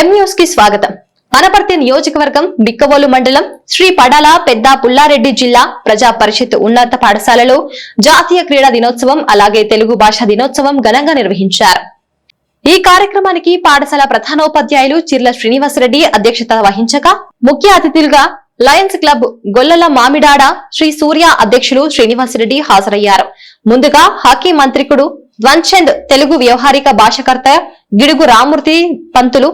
న్యూస్కి స్వాగతం. వనపర్తి నియోజకవర్గం బిక్కవోలు మండలం శ్రీ పడాల పెద్ద పుల్లారెడ్డి జిల్లా ప్రజా పరిషత్ ఉన్నత పాఠశాలలో జాతీయ క్రీడా దినోత్సవం అలాగే తెలుగు భాష దినోత్సవం ఘనంగా నిర్వహించారు. ఈ కార్యక్రమానికి పాఠశాల ప్రధానోపాధ్యాయులు చిర్ల శ్రీనివాసరెడ్డి అధ్యక్షత వహించగా ముఖ్య అతిథులుగా లయన్స్ క్లబ్ గొల్లల మామిడాడ శ్రీ సూర్య అధ్యక్షులు శ్రీనివాసరెడ్డి హాజరయ్యారు. ముందుగా హాకీ మంత్రికుడు ధ్వంచంద్ తెలుగు వ్యవహారిక భాషకర్త గిడుగు రామూర్తి పంతులు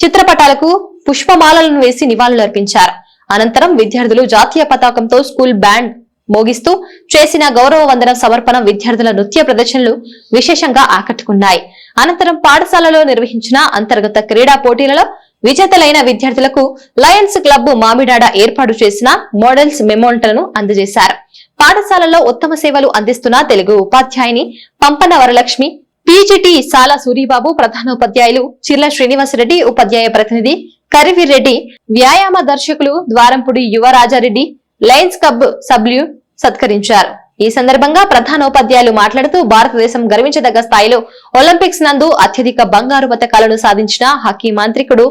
చిత్రపటాలకు పుష్పమాలలను వేసి నివాళులర్పించారు. అనంతరం విద్యార్థులు జాతీయ పతాకంతో స్కూల్ బ్యాండ్ మోగిస్తూ చేసిన గౌరవ వందన సమర్పణ విద్యార్థుల నృత్య ప్రదర్శనలు విశేషంగా ఆకట్టుకున్నాయి. అనంతరం పాఠశాలలో నిర్వహించిన అంతర్గత క్రీడా పోటీలలో విజేతలైన విద్యార్థులకు లయన్స్ క్లబ్ మామిడాడ ఏర్పాటు చేసిన మోడల్స్ మెమోంటలను అందజేశారు. పాఠశాలలో ఉత్తమ సేవలు అందిస్తున్న తెలుగు ఉపాధ్యాయుని పంపన వరలక్ష్మి పీజీటీ సాల సూరిబాబు ప్రధానోపాధ్యాయులు చిర్ల శ్రీనివాసరెడ్డి ఉపాధ్యాయ ప్రతినిధి కరివీర్రెడ్డి వ్యాయామ దర్శకులు ద్వారంపుడి యువరాజారెడ్డి లయన్స్ క్లబ్ సభ్యులు సత్కరించారు. ఈ సందర్భంగా ప్రధానోపాధ్యాయులు మాట్లాడుతూ భారతదేశం గర్వించదగ్గ స్థాయిలో ఒలింపిక్స్ నందు అత్యధిక బంగారు పతకాలను సాధించిన హాకీ మాంత్రికుడు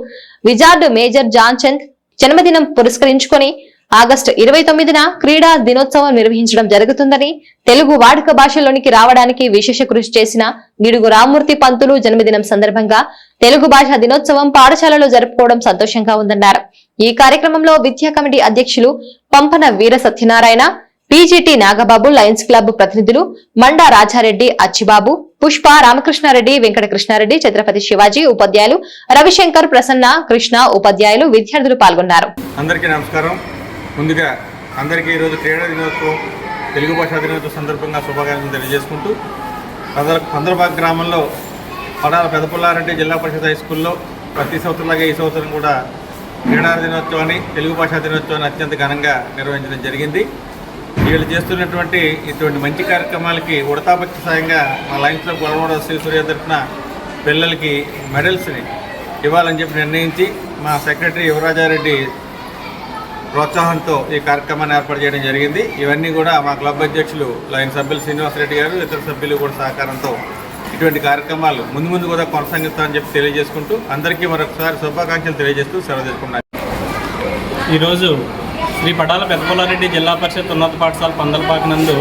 విజార్డ్ మేజర్ జాన్ చంద్ జన్మదినం పురస్కరించుకొని ఆగస్టు ఇరవై తొమ్మిదిన క్రీడా దినోత్సవం నిర్వహించడం జరుగుతుందని తెలుగు వాడుక భాషలోనికి రావడానికి విశేష కృషి చేసిన గిడుగు రామ్మూర్తి పంతులు జన్మదినం సందర్భంగా తెలుగు భాష దినోత్సవం పాఠశాలలో జరుపుకోవడం సంతోషంగా ఉందన్నారు. ఈ కార్యక్రమంలో విద్యా కమిటీ అధ్యక్షులు Pampana Veera Satyanarayana PGT Nagababu Lions Club ప్రతినిధులు మండా రాజారెడ్డి అచ్చిబాబు పుష్ప రామకృష్ణారెడ్డి వెంకట కృష్ణారెడ్డి ఛత్రపతి శివాజీ ఉపాధ్యాయులు రవిశంకర్ ప్రసన్న కృష్ణ ఉపాధ్యాయులు విద్యార్థులు పాల్గొన్నారు. అందరికీ నమస్కారం. ముందుగా అందరికీ ఈరోజు క్రీడా దినోత్సవం తెలుగు భాషా దినోత్సవం సందర్భంగా శుభాకాంక్షలు తెలియజేసుకుంటూ పందర పందరబాగ్ గ్రామంలో పడాల పెదపుల్లారెడ్డి జిల్లా పరిషత్ హై స్కూల్లో ప్రతి సంవత్సరంలాగా ఈ సంవత్సరం కూడా క్రీడా దినోత్సవాన్ని తెలుగు భాషా దినోత్సవాన్ని అత్యంత ఘనంగా నిర్వహించడం జరిగింది. వీళ్ళు చేస్తున్నటువంటి ఇటువంటి మంచి కార్యక్రమాలకి ఉడతాభక్తి సాయంగా మా లైన్స్లో గొడవడ శ్రీ సూర్య తరఫున పిల్లలకి మెడల్స్ని ఇవ్వాలని చెప్పి నిర్ణయించి మా సెక్రటరీ యువరాజారెడ్డి ప్రోత్సాహంతో ఈ కార్యక్రమాన్ని ఏర్పాటు చేయడం జరిగింది. ఇవన్నీ కూడా మా క్లబ్ అధ్యక్షులు లైన్ సభ్యులు శ్రీనివాసరెడ్డి గారు ఇతర సభ్యులు కూడా సహకారంతో ఇటువంటి కార్యక్రమాలు ముందు ముందు కూడా కొనసాగిస్తామని చెప్పి తెలియజేసుకుంటూ అందరికీ మరొకసారి శుభాకాంక్షలు తెలియజేస్తూ సెలవు తీసుకున్నాను ఈరోజు శ్రీ పటాల పెద్దపల్లారెడ్డి జిల్లా పరిషత్ ఉన్నత పాఠశాల పందలపాక నందు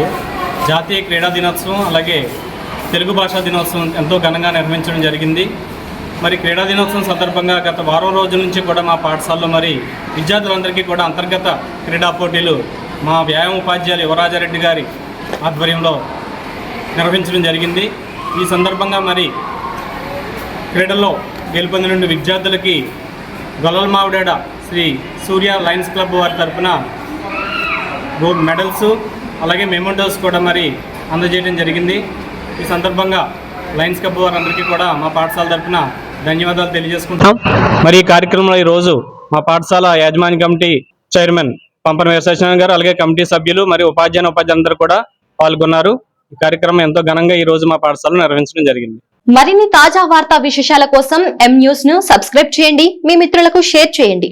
జాతీయ క్రీడా దినోత్సవం అలాగే తెలుగు భాషా దినోత్సవం ఎంతో ఘనంగా నిర్వహించడం జరిగింది. మరి క్రీడా దినోత్సవం సందర్భంగా గత వారం రోజుల నుంచి కూడా మా పాఠశాలలో మరి విద్యార్థులందరికీ కూడా అంతర్గత క్రీడా పోటీలు మా వ్యాయామ ఉపాధ్యాయులు యువరాజారెడ్డి గారి ఆధ్వర్యంలో నిర్వహించడం జరిగింది. ఈ సందర్భంగా మరి క్రీడల్లో గెలుపొందిన విద్యార్థులకి గొల్లల మావిడాడ శ్రీ సూర్య లయన్స్ క్లబ్ వారి తరఫున గోల్డ్ మెడల్స్ అలాగే మెమోండోస్ కూడా మరి అందజేయడం జరిగింది. ఈ సందర్భంగా లయన్స్ క్లబ్ వారందరికీ కూడా మా పాఠశాల తరఫున ధన్యవాదాలు తెలియజేసుకుంటాం మరి ఈ కార్యక్రమంలో ఈరోజు మా పాఠశాల యాజమాన్య కమిటీ చైర్మన్ పంపన వీరసత్యనారాయణ గారు అలాగే కమిటీ సభ్యులు మరియు ఉపాధ్యాయుని ఉపాధ్యాయులందరూ కూడా పాల్గొన్నారు. ఈ కార్యక్రమం ఎంతో ఘనంగా ఈ రోజు మా పాఠశాలలో నిర్వహించడం జరిగింది. మరిన్ని తాజా వార్తా విశేషాల కోసం ఎం న్యూస్ను సబ్స్క్రైబ్ చేయండి. మీ మిత్రులకు షేర్ చేయండి.